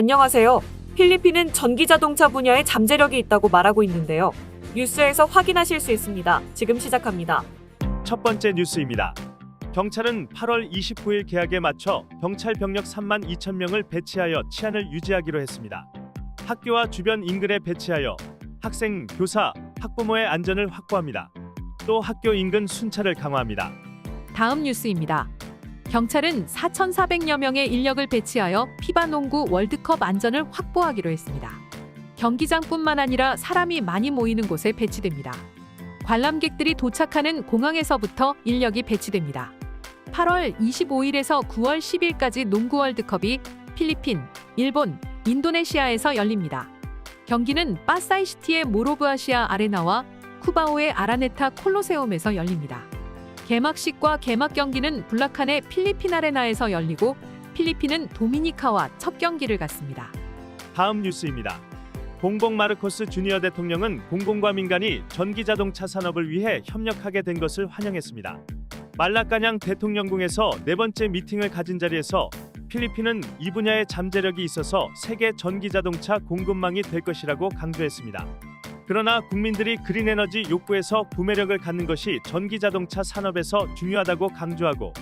안녕하세요. 필리핀은 전기 자동차 분야에 잠재력이 있다고 말하고 있는데요. 뉴스에서 확인하실 수 있습니다. 지금 시작합니다. 첫 번째 뉴스입니다. 경찰은 8월 29일 계약에 맞춰 경찰 병력 3만 2천 명을 배치하여 치안을 유지하기로 했습니다. 학교와 주변 인근에 배치하여 학생, 교사, 학부모의 안전을 확보합니다. 또 학교 인근 순찰을 강화합니다. 다음 뉴스입니다. 경찰은 4,400여 명의 인력을 배치하여 피바 농구 월드컵 안전을 확보하기로 했습니다. 경기장뿐만 아니라 사람이 많이 모이는 곳에 배치됩니다. 관람객들이 도착하는 공항에서부터 인력이 배치됩니다. 8월 25일에서 9월 10일까지 농구 월드컵이 필리핀, 일본, 인도네시아에서 열립니다. 경기는 파사이시티의 모로브아시아 아레나와 쿠바오의 아라네타 콜로세움에서 열립니다. 개막식과 개막 경기는 블라칸의 필리핀 아레나에서 열리고 필리핀은 도미니카와 첫 경기를 갖습니다. 다음 뉴스입니다. 봉봉 마르코스 주니어 대통령은 공공과 민간이 전기 자동차 산업을 위해 협력하게 된 것을 환영했습니다. 말라까냥 대통령궁에서 네 번째 미팅을 가진 자리에서 필리핀은 이 분야의 잠재력이 있어서 세계 전기 자동차 공급망이 될 것이라고 강조했습니다. 그러나 국민들이 그린 에너지 욕구에서 구매력을 갖는 것이 전기 자동차 산업에서 중요하다고 강조하고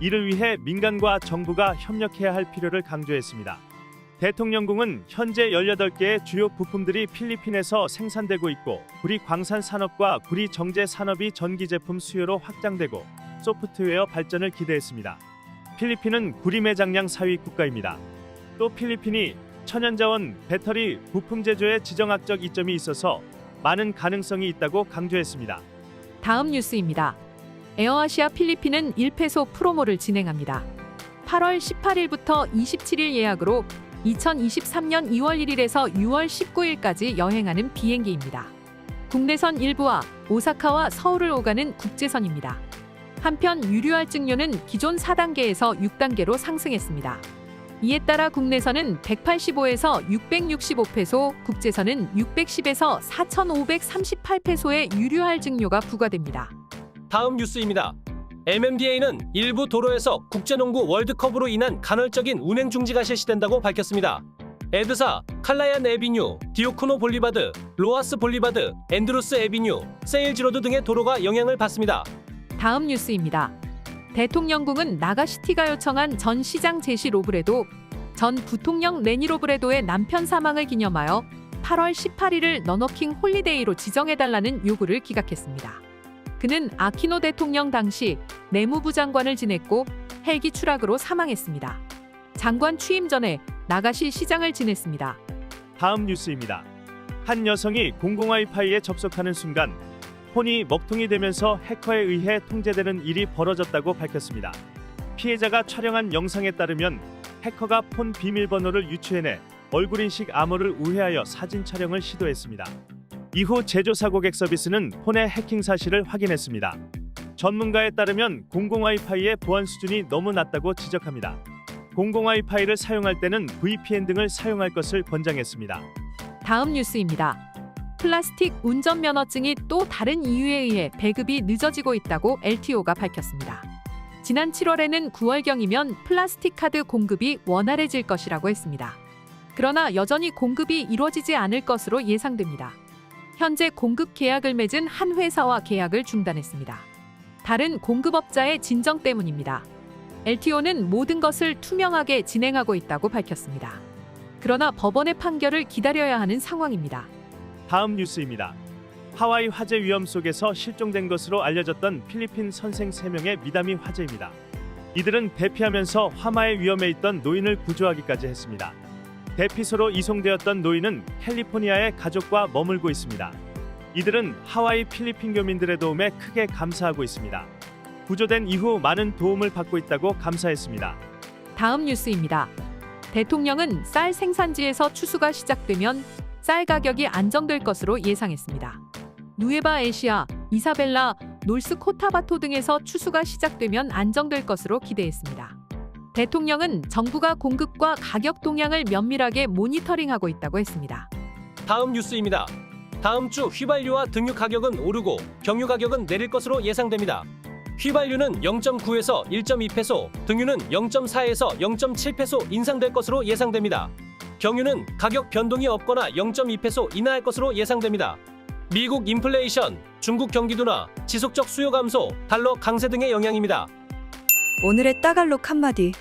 이를 위해 민간과 정부가 협력해야 할 필요를 강조했습니다. 대통령궁은 현재 18개의 주요 부품들이 필리핀에서 생산되고 있고 구리 광산 산업과 구리 정제 산업이 전기 제품 수요로 확장되고 소프트웨어 발전을 기대했습니다. 필리핀은 구리 매장량 4위 국가입니다. 또 필리핀이 천연자원, 배터리, 부품 제조에 지정학적 이점이 있어서 많은 가능성이 있다고 강조했습니다. 다음 뉴스입니다. 에어아시아 필리핀은 1페소 프로모를 진행합니다. 8월 18일부터 27일 예약으로 2023년 2월 1일에서 6월 19일까지 여행하는 비행기입니다. 국내선 일부와 오사카와 서울을 오가는 국제선입니다. 한편 유료 할증료는 기존 4단계에서 6단계로 상승했습니다. 이에 따라 국내선은 185에서 665페소, 국제선은 610에서 4,538페소의 유료 할증료가 부과됩니다. 다음 뉴스입니다. MMDA는 일부 도로에서 국제농구 월드컵으로 인한 간헐적인 운행 중지가 실시된다고 밝혔습니다. 에드사, 칼라얀 에비뉴, 디오코노 볼리바드, 로아스 볼리바드, 앤드루스 에비뉴, 세일즈로드 등의 도로가 영향을 받습니다. 다음 뉴스입니다. 대통령궁은 나가시티가 요청한 전 시장 제시 로브레도 전 부통령 레니 로브레도의 남편 사망을 기념하여 8월 18일을 너너킹 홀리데이로 지정해달라는 요구를 기각했습니다. 그는 아키노 대통령 당시 내무부 장관을 지냈고 헬기 추락으로 사망했습니다. 장관 취임 전에 나가시 시장을 지냈습니다. 다음 뉴스입니다. 한 여성이 공공 와이파이에 접속하는 순간 폰이 먹통이 되면서 해커에 의해 통제되는 일이 벌어졌다고 밝혔습니다. 피해자가 촬영한 영상에 따르면 해커가 폰 비밀번호를 유추해내 얼굴 인식 암호를 우회하여 사진 촬영을 시도했습니다. 이후 제조사 고객 서비스는 폰의 해킹 사실을 확인했습니다. 전문가에 따르면 공공 와이파이의 보안 수준이 너무 낮다고 지적합니다. 공공 와이파이를 사용할 때는 VPN 등을 사용할 것을 권장했습니다. 다음 뉴스입니다. 플라스틱 운전면허증이 또 다른 이유에 의해 배급이 늦어지고 있다고 LTO가 밝혔습니다. 지난 7월에는 9월경이면 플라스틱 카드 공급이 원활해질 것이라고 했습니다. 그러나 여전히 공급이 이루어지지 않을 것으로 예상됩니다. 현재 공급 계약을 맺은 한 회사와 계약을 중단했습니다. 다른 공급업자의 진정 때문입니다. LTO는 모든 것을 투명하게 진행하고 있다고 밝혔습니다. 그러나 법원의 판결을 기다려야 하는 상황입니다. 다음 뉴스입니다. 하와이 화재 위험 속에서 실종된 것으로 알려졌던 필리핀 선생 3명의 미담이 화제입니다. 이들은 대피하면서 화마의 위험에 있던 노인을 구조하기까지 했습니다. 대피소로 이송되었던 노인은 캘리포니아의 가족과 머물고 있습니다. 이들은 하와이 필리핀 교민들의 도움에 크게 감사하고 있습니다. 구조된 이후 많은 도움을 받고 있다고 감사했습니다. 다음 뉴스입니다. 대통령은 쌀 생산지에서 추수가 시작되면 쌀 가격이 안정될 것으로 예상했습니다. 누에바 에시아, 이사벨라, 놀스 코타바토 등에서 추수가 시작되면 안정될 것으로 기대했습니다. 대통령은 정부가 공급과 가격 동향을 면밀하게 모니터링하고 있다고 했습니다. 다음 뉴스입니다. 다음 주 휘발유와 등유 가격은 오르고 경유 가격은 내릴 것으로 예상됩니다. 휘발유는 0.9에서 1.2페소, 등유는 0.4에서 0.7페소 인상될 것으로 예상됩니다. 경유는 가격 변동이 없거나 0.2페소 인하할 것으로 예상됩니다. 미국 인플레이션, 중국 경기 둔화, 지속적 수요 감소, 달러 강세 등의 영향입니다. 오늘의 따갈록 한마디.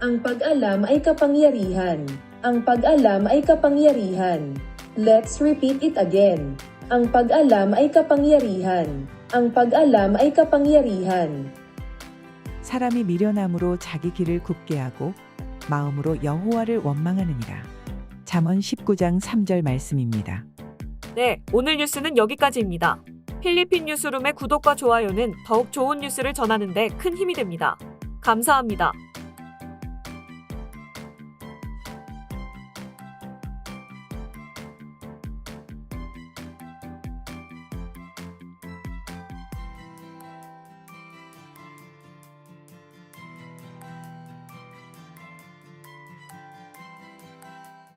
Ang pag-alam ay kapangyarihan. Ang pag-alam ay kapangyarihan. Let's repeat it again. Ang pag-alam ay kapangyarihan. Ang pag-alam ay kapangyarihan. 사람이 미련함으로 자기 길을 굽게 하고 마음으로 여호와를 원망하느니라. 잠언 19장 3절 말씀입니다. 네, 오늘 뉴스는 여기까지입니다. 필리핀 뉴스룸의 구독과 좋아요는 더욱 좋은 뉴스를 전하는데 큰 힘이 됩니다. 감사합니다.